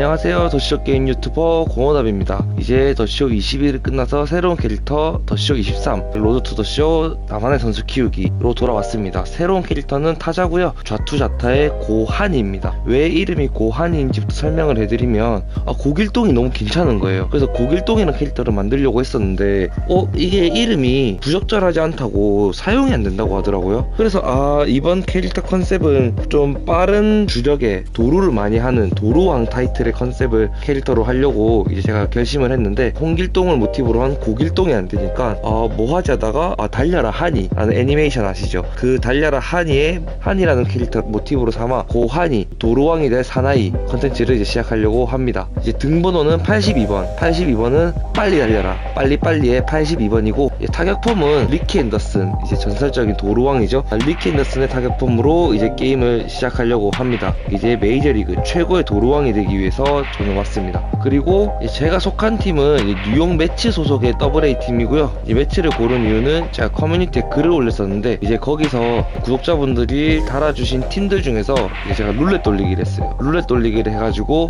안녕하세요. 더쇼 게임 유튜버 공원답입니다. 이제 더쇼 21이 끝나서 새로운 캐릭터 더쇼 23 로드 투 더쇼 나만의 선수 키우기로 돌아왔습니다. 새로운 캐릭터는 타자고요. 좌투자타의 고한이입니다. 왜 이름이 고한이인지부터 설명을 해드리면 아, 고길동이 너무 괜찮은 거예요. 그래서 고길동이라는 캐릭터를 만들려고 했었는데 어 이게 이름이 부적절하지 않다고 사용이 안 된다고 하더라고요. 그래서 아 이번 캐릭터 컨셉은 좀 빠른 주력에 도루를 많이 하는 도루왕 타이틀의 컨셉을 캐릭터로 하려고 이제 제가 결심을 했는데 홍길동을 모티브로 한 고길동이 안 되니까 아 뭐 하지 하다가 아 달려라 하니라는 애니메이션 아시죠? 그 달려라 하니의 한이라는 캐릭터 모티브로 삼아 고한이 도루왕이 될 사나이 컨텐츠를 이제 시작하려고 합니다. 이제 등번호는 82번, 82번은 빨리 달려라, 빨리 빨리의 82번이고 타격폼은 리키 앤더슨 이제 전설적인 도루왕이죠. 아, 리키 앤더슨의 타격폼으로 이제 게임을 시작하려고 합니다. 이제 메이저리그 최고의 도루왕이 되기 위해 서 저는 왔습니다. 그리고 제가 속한 팀은 뉴욕 매치 소속의 더블A 팀이고요. 이 매치를 고른 이유는 제가 커뮤니티에 글을 올렸었는데 이제 거기서 구독자분들이 달아주신 팀들 중에서 제가 룰렛 돌리기를 했어요. 룰렛 돌리기를 해가지고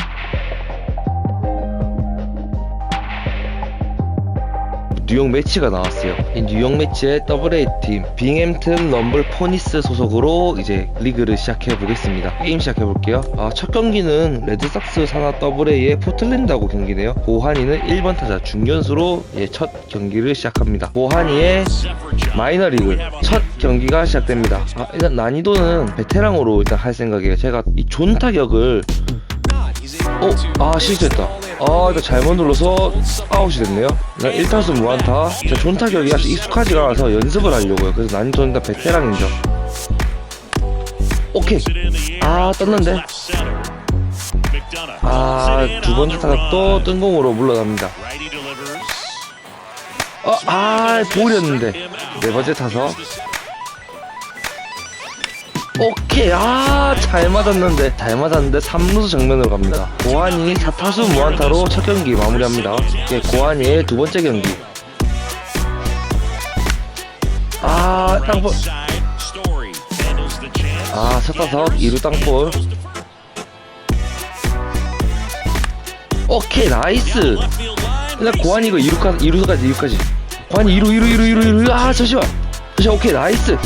뉴욕 매치가 나왔어요. 이 뉴욕 매치의 더블A 팀 빙햄튼 럼블 포니스 소속으로 이제 리그를 시작해 보겠습니다. 게임 시작해 볼게요. 아, 첫 경기는 레드삭스 산하 더블A의 포틀랜드하고 경기네요. 고한이는 1번 타자 중견수로 예, 첫 경기를 시작합니다. 고한이의 마이너리그 첫 경기가 시작됩니다. 아, 일단 난이도는 베테랑으로 일단 할 생각이에요. 제가 이 존 타격을 어? 아 실수했다 아 이거 잘못 눌러서 아웃이 됐네요. 난 1타수 무안타. 제가 존타격이 아직 익숙하지가 않아서 연습을 하려고요. 그래서 난이도는 일단 베테랑 인정. 오케이. 아 떴는데? 아 두 번째 타가 또 뜬공으로 물러납니다. 어, 아 볼이었는데. 네 번째 타석 오케이 아 잘 맞았는데. 잘 맞았는데 3루수 정면으로 갑니다. 고한이 4타수 무안타로 첫 경기 마무리합니다. 예, 고한이의 두 번째 경기. 아 땅볼. 아첫 타석 2루 땅볼. 오케이 나이스. 일단 고한이 이거 2루까지 2루까지 2루까지. 고한이 2루 2루 2루 2루 2루. 아 잠시만. 잠시만 오케이 나이스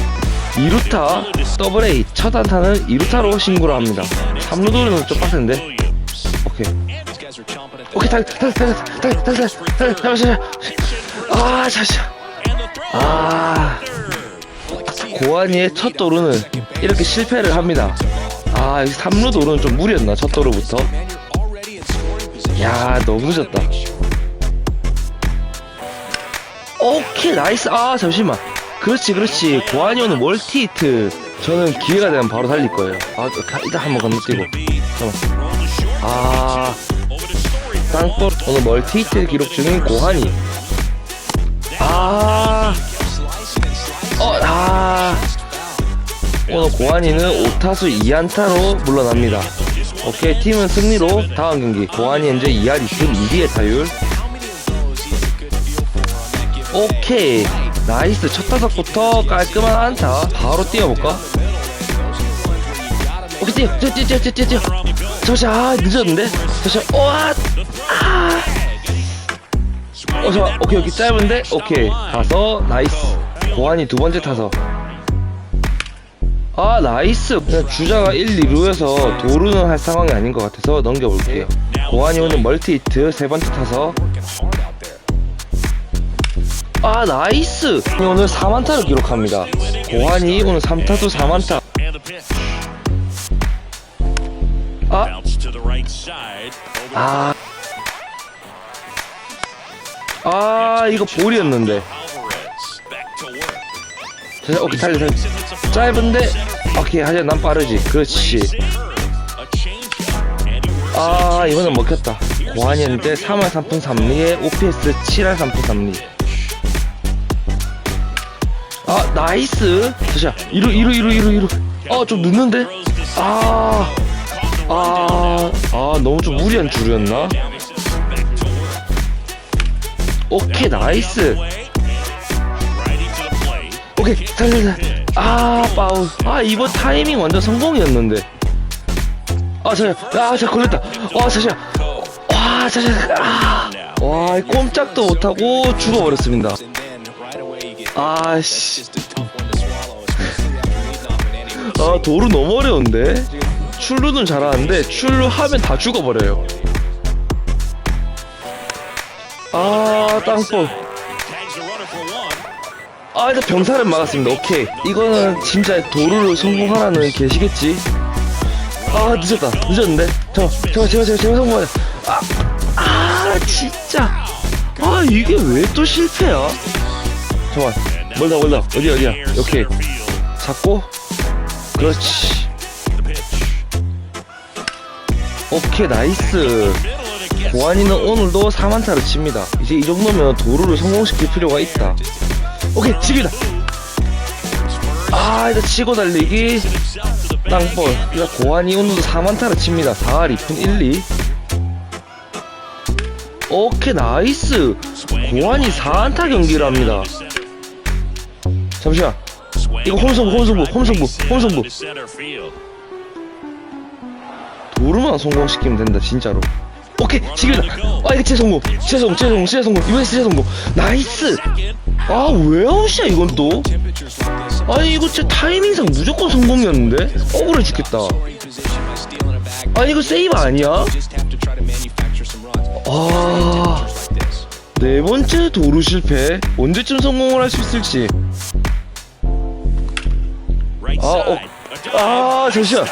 2루타 더블 A 첫 안타는 2루타로 신고를 합니다 3루 도루는 좀 빡센데 오케이 오케이 달려 달려 달려 달려 달려 달려 달려 달려 아 잠시만 아 고한이의 첫 도루는 이렇게 실패를 합니다 아 여기 3루 도루는 좀 무리였나 첫 도루부터 야 너무 늦었다 오케이 나이스 아 잠시만 그렇지 그렇지. 고한이 오는 멀티 히트. 저는 기회가 되면 바로 달릴 거예요. 아 가- 일단 한번 건너뛰고. 잠깐만 아 땅볼 오늘 멀티 히트 기록 중인 고한이 아 어, 아. 오늘 고한이는 5타수 2안타로 물러납니다. 오케이 팀은 승리로 다음 경기. 고한이 현재 2할 2푼 2리의 타율. 오케이 나이스 첫 타석부터 깔끔한 안타 바로 뛰어볼까? 오케이 뛰어 뛰어 뛰어 뛰어 뛰어 뛰어 잠시 아 늦었는데 잠시 오아 아 어, 자, 오케이, 오케이, 짧은데? 오케이. 가서, 나이스. 고환이 두 번째 타서. 아, 나이스. 그냥 주자가 1, 2루에서 도루는 할 상황이 아닌 것 같아서 넘겨볼게요. 고환이 오늘 멀티 히트 세 번째 타서. 아, 나이스. 오늘 4만타를 기록합니다. 고환이 오늘 3타수 4만타. 아, 아. 아, 이거 볼이었는데. 자, 오케이, 달려, 달려. 짧은데, 오케이, 하지만 난 빠르지. 그렇지. 아, 이번엔 먹혔다. 고한이었는데 3할 3푼 3리에 OPS 7할 3푼 3리. 아, 나이스. 잠시만. 이루, 이루, 이루, 이루, 이루. 아, 좀 늦는데? 아, 아, 아, 너무 좀 무리한 줄이었나? 오케이, 나이스. 오케이, 달려, 달려. 아, 파울. 아, 이번 타이밍 완전 성공이었는데. 아 잠시만 아 잠깐 걸렸다 아 잠시만 와 잠시만 아. 와 꼼짝도 못하고 죽어버렸습니다 아씨. 아 도루 너무 어려운데? 출루는 잘하는데 출루하면 다 죽어버려요. 아 땅볼. 아 일단 병사를 막았습니다. 오케이. 이거는 진짜 도루를 성공하라는 계시겠지? 아 늦었다. 늦었는데? 잠깐 잠깐 제발 제발 제발 성공하자. 아, 아 진짜. 아 이게 왜 또 실패야 잠깐 멀다 멀다. 어디야 어디야? 오케이. 잡고. 그렇지. 오케이 나이스. 고환이는 오늘도 4만타를 칩니다. 이제 이 정도면 도루를 성공시킬 필요가 있다. 오케이 집이다. 아 이거 치고 달리기. 땅볼. 이거 고환이 오늘도 4만타를 칩니다. 4할 2푼 1, 2 오케이 나이스. 고환이 4안타 경기를 합니다 잠시만. 이거 홈승부 홈승부 홈승부 홈승부. 도루만 성공시키면 된다 진짜로. 오케이 지금이다 아 이거 제 성공 제 성공 제 성공 제 성공. 이번에 제 성공. 나이스. 아 왜 아웃이야 이건 또? 아니 이거 진짜 타이밍상 무조건 성공이었는데? 억울해 죽겠다. 아니 이거 세이브 아니야? 아... 네 번째 도루 실패. 언제쯤 성공을 할 수 있을지 아, 어, 아 잠시만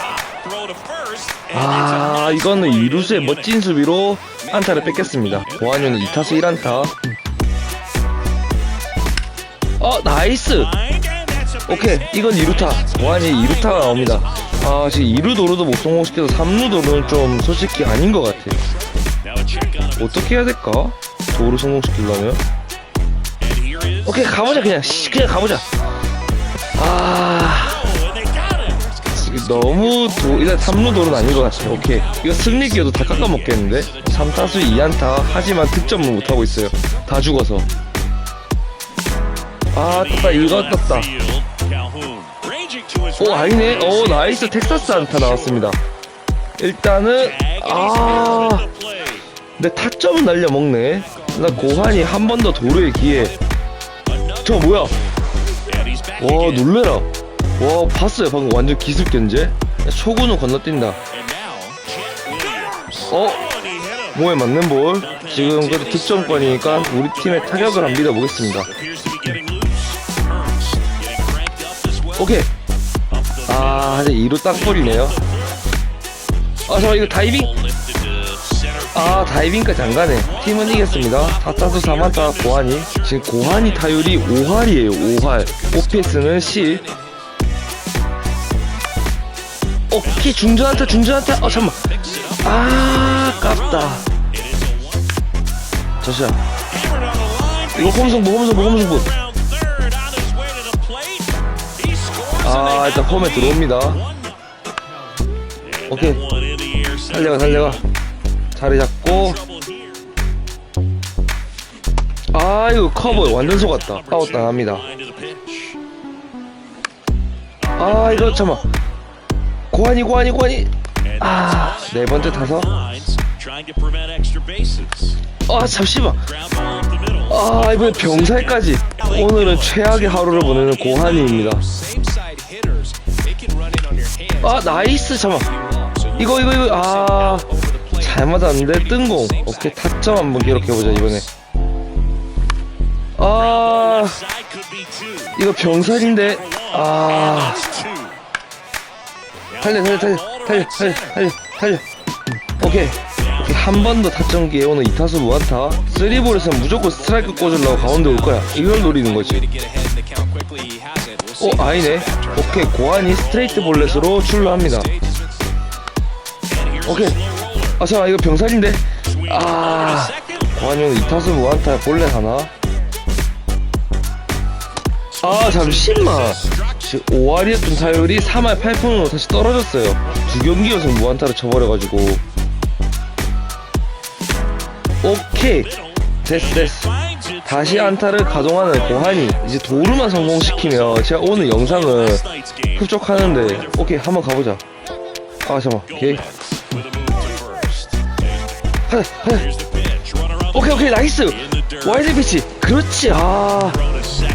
아 이거는 이루수의 멋진 수비로 안타를 뺏겼습니다. 고한유는 2타수 1안타. 어 나이스. 오케이 이건 2루타. 고한이 2루타가 나옵니다. 아 지금 2루 도루도 못 성공시켜서 3루 도루는 좀 솔직히 아닌 것 같아 어떻게 해야 될까? 도루 성공시키려면? 오케이 가보자 그냥. 씨, 그냥 가보자. 아 너무 도, 일단 3루 도루는 아닌 것 같아요 오케이. 이거 승리 기여도 다 깎아먹겠는데? 3타수 2안타. 하지만 득점을 못하고 있어요. 다 죽어서. 아 떴다 이거 떴다. 오 아니네. 오 나이스. 텍사스 안타 나왔습니다. 일단은 아. 근데 타점은 날려먹네. 나 고환이 한 번 더 도루의 기회. 저 뭐야? 와 놀래라 와 봤어요. 방금 완전 기습 견제? 초구는 건너뛴다. 어? 뭐에 맞는 볼? 지금 그래도 득점권이니까 우리 팀의 타격을 한번 믿어보겠습니다. 오케이. 아 이제 2루 땅볼이네요. 아 잠깐 이거 다이빙? 아 다이빙까지 안 가네. 팀은 이겼습니다. 타타수 4만타 고환이. 지금 고환이 타율이 5할이에요 5할. OPS는 10 오케이 중전한타 중전한타 어 잠만. 아 아깝다. 잠시만. 이거 홈승부 홈승부 홈승부. 아 일단 홈에 들어옵니다. 오케이. 달려가 달려가. 자리 잡고. 아 이거 커버 완전 속았다. 아웃 당합니다. 아 이거 잠만 고환이 고환이 고환이. 아 네 번째 타서 아 잠시만. 아 이번에 병살까지. 오늘은 최악의 하루를 보내는 고환이입니다. 아 나이스 잠깐 이거 이거 이거. 아 잘 맞았는데 뜬공. 오케이 타점 한번 기록해보자 이번에. 아 이거 병살인데. 아 달려 달려 달려 달려 달려 달려 달려. 오케이. 오케이. 한 번 더 타점 기회 오늘 2타수 무안타. 3볼에서 무조건 스트라이크 꽂으려고 가운데 올 거야. 이걸 노리는 거지. 어 아니네. 오케이. 고환이 스트레이트 볼넷으로 출루합니다. 오케이. 아 잠깐 이거 병살인데? 아. 고환이 오늘 2타수 무안타 볼넷 하나. 아 잠시만 지금 5할이었던 타율이 3할 8푼으로 다시 떨어졌어요. 두 경기 연속 무안타를 쳐버려가지고. 오케이. 됐어 됐어. 다시 안타를 가동하는 고환이 이제 도루만 성공시키면 제가 오늘 영상을 흡족하는데 오케이 한번 가보자. 아 잠깐만. 오케이. 하나 하나. 오케이 오케이. 나이스. 와이드 피치. 그렇지. 아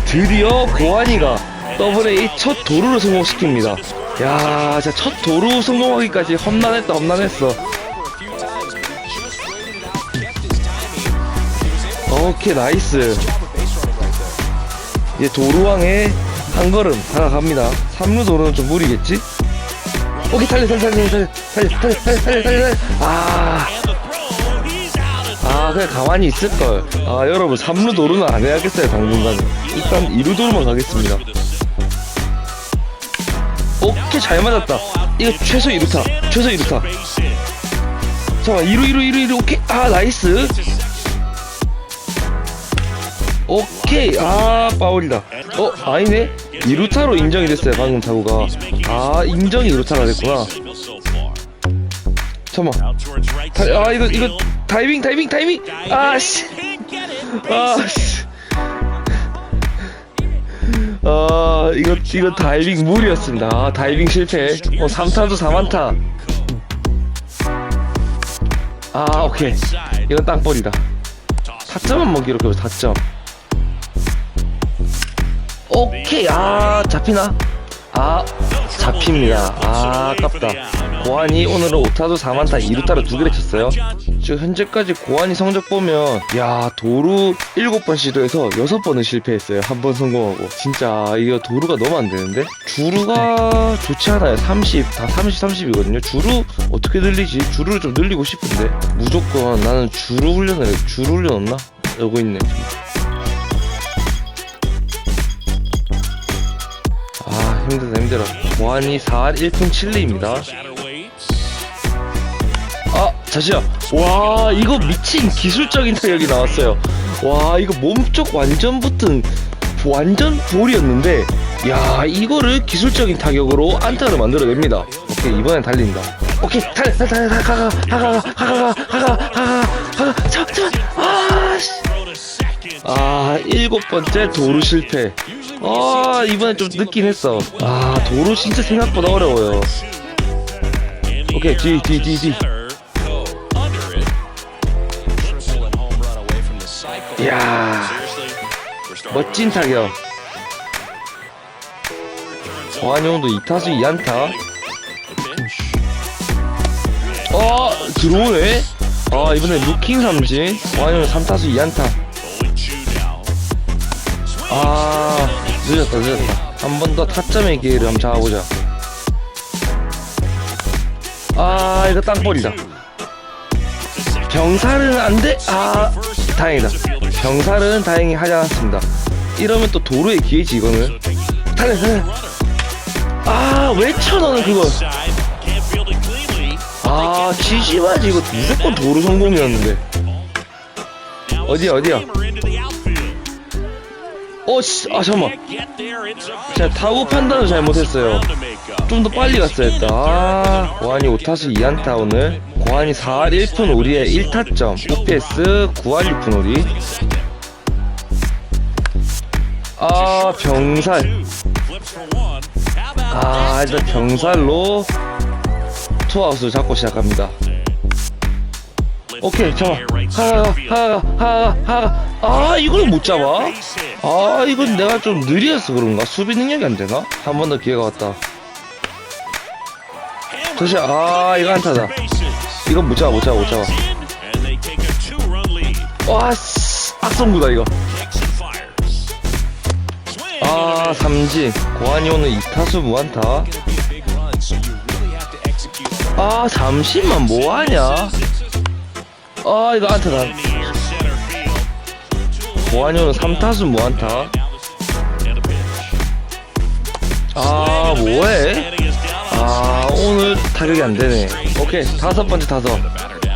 드디어 고환이가 더블A 첫 도루를 성공시킵니다 야 진짜 첫 도루 성공하기까지 험난했다 험난했어 오케이 나이스 이제 도루왕의 한 걸음 다가갑니다 3루 도루는 좀 무리겠지? 오케이 달려 달려 달려 달려 달려 달려 달려 달려 달려 아 아, 그냥 가만히 있을걸. 아, 여러분, 3루 도루는 안 해야겠어요, 당분간. 일단 2루 도루만 가겠습니다. 오케이, 잘 맞았다. 이거 최소 2루타. 최소 2루타. 잠깐만, 2루, 2루, 2루, 2루, 오케이. 아, 나이스. 오케이. 아, 파울이다. 어, 아니네. 2루타로 인정이 됐어요, 방금 타구가. 아, 인정이 2루타가 됐구나. 잠깐만. 다, 아, 이거, 이거, 다이빙, 다이빙, 다이빙! 아, 씨. 아, 씨. 아, 이거, 이거 다이빙 무리였습니다. 아, 다이빙 실패. 어, 3타도 4만타. 아, 오케이. 이건 땅볼이다. 타점은 뭐 기록해보 타점. 오케이. 아, 잡히나? 아, 잡힙니다. 아, 아깝다. 고환이 오늘은 5타도 4만타 2루타를 두 개를 쳤어요. 지금 현재까지 고환이 성적 보면 야 도루 7번 시도해서 6번은 실패했어요. 한 번 성공하고. 진짜 이거 도루가 너무 안 되는데? 주루가 좋지 않아요. 30, 다 30, 30이거든요. 주루 어떻게 늘리지? 주루를 좀 늘리고 싶은데. 무조건 나는 주루 훈련을 해. 주루 훈련 없나? 여고 있네. 아 힘들다 힘들어. 고환이 4할 1푼 7리입니다. 아, 자시야. 와, 이거 미친 기술적인 타격이 나왔어요. 와, 이거 몸쪽 완전 붙은 완전 볼이었는데, 야, 이거를 기술적인 타격으로 안타를 만들어냅니다. 오케이, 이번엔 달린다. 오케이, 달려, 달려, 달려, 가가, 가가, 가가, 가가, 가가, 가가, 가가, 잠, 잠, 아, 씨. 아, 일곱 번째 도루 실패. 아, 이번엔 좀 늦긴 했어. 아, 도루 진짜 생각보다 어려워요. 오케이, 뒤, 뒤, 뒤, 뒤. 이야, 멋진 타격. 고한용도 2타수 2안타. 어, 들어오네? 아, 이번에 루킹 삼진. 고한용 3타수 2안타. 아, 늦었다, 늦었다. 한 번 더 타점의 기회를 한번 잡아보자. 아, 이거 땅볼이다. 병살은 안 돼? 아, 다행이다. 병살은 다행히 하지 않았습니다. 이러면 또 도루의 기회지, 이거는. 달려, 달려. 아, 왜 쳐, 너는 그거. 아, 지지마지, 이거 무조건 도루 성공이었는데. 어디야, 어디야? 어, 씨, 아, 잠깐만. 제가 타구 판단을 잘못했어요. 좀 더 빨리 갔어야 했다. 아, 고한이 5타수 2안타 오늘. 고한이 4할 1푼 5리에 1타점. OPS 9할 6푼 5리. 아, 병살. 아, 일단 병살로 투아웃을 잡고 시작합니다. 오케이, 잠깐. 하가, 하가, 하가, 하가. 아, 이걸 못 잡아? 아, 이건 내가 좀 느려서 그런가? 수비 능력이 안 되나? 한 번 더 기회가 왔다. 도시, 아, 이거 안타다. 이건 못 잡아, 못 잡아, 못 잡아. 와, 씨, 악성구다, 이거. 아, 삼진. 고한이 오늘 2타수 무안타. 아, 잠시만, 뭐하냐? 아, 이거 안타 다. 고한이 오늘 3타수 무안타. 아, 뭐해? 아, 오늘 타격이 안 되네. 오케이, 다섯 번째 타석.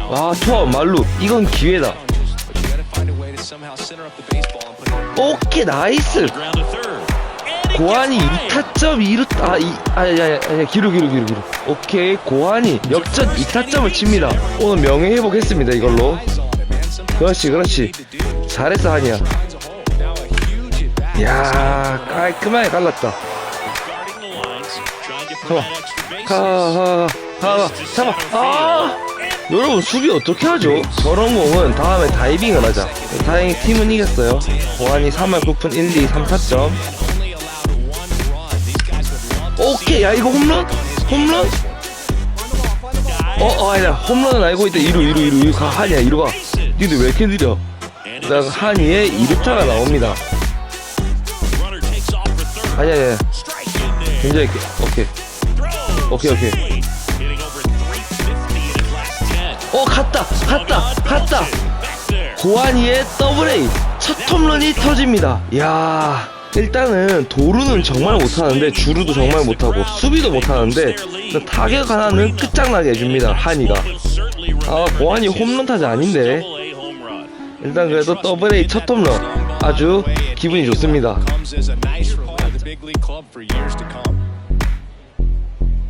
아, 투아 말루. 이건 기회다. 오케이, 나이스. 고환이 2타점 2루 아, 이, 아, 야, 야, 야, 기루, 기루, 기루, 기루. 오케이, 고환이 역전 2타점을 칩니다. 오늘 명예 회복했습니다, 이걸로. 그렇지, 그렇지. 잘했어, 한이야. 이야, 깔끔하게 갈랐다. 잠깐, 가, 가, 잠깐, 아! 여러분 수비 어떻게 하죠? 저런 공은 다음에 다이빙을 하자 다행히 팀은 이겼어요 보안이 3할 9푼 1, 2, 3타점 오케이 야 이거 홈런? 홈런? 어, 어 아니야 홈런은 알고 있다 2루 2루 2루 2루 가 한이야 2루 가 니들 왜 이렇게 느려 그다음 한이의 2루타가 나옵니다 아니야 아니야 굉장히 오케이 오케이 오케이. 어 갔다 갔다 갔다. 고한이의 더블 A 첫 홈런이 터집니다. 야 일단은 도루는 정말 못하는데 주루도 정말 못하고 수비도 못하는데 타격 하나는 끝장나게 해줍니다 한이가. 아 고한이 홈런 타자 아닌데. 일단 그래도 더블 A 첫 홈런. 아주 기분이 좋습니다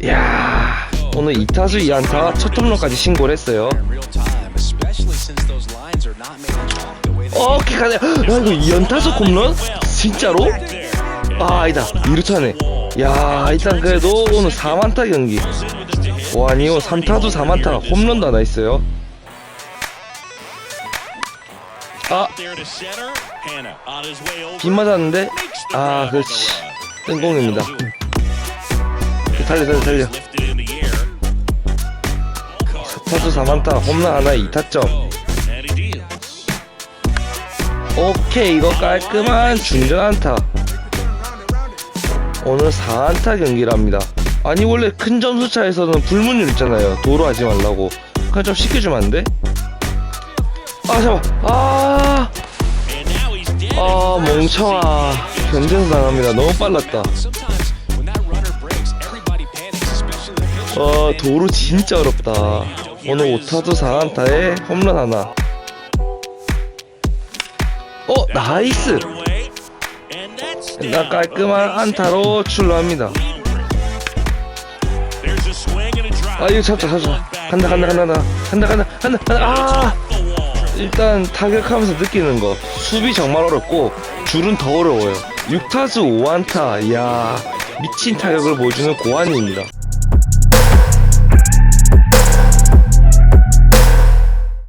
야 오늘 2타수 2안타 첫 홈런까지 신고를 했어요 In real time, especially since those lines are not made of chalk the way they 오케이 가네 야 이거 2연타수 홈런? 진짜로? 아 아니다 2루차네 야 일단 그래도 오늘 4만타 경기 와니오 3타수 4만타 홈런도 하나 있어요 아. 빗 맞았는데 아 그렇지. 땡공입니다 in the air. 타수 4만타 홈런 하나 2타점 And he deals. 오케이 이거 깔끔한 중전안타 오늘 4안타 경기랍니다 아니 원래 큰 점수차에서는 불문율 있잖아요 도로 하지 말라고 그냥 좀 시켜주면 안 돼? 아 잠깐 아, dead. 아 멍청아 견제서 당합니다 너무 빨랐다 아, 어, 도루 진짜 어렵다. 오늘 오타도 4안타에 홈런 하나. 어, 나이스! 나 깔끔한 안타로 출루합니다. 아, 이거 잡자, 잡자. 간다, 간다, 간다, 간다. 간다, 간다, 간다, 간다. 아! 일단 타격하면서 느끼는 거. 수비 정말 어렵고, 줄은 더 어려워요. 6타수 5안타, 야 미친 타격을 보여주는 고환입니다.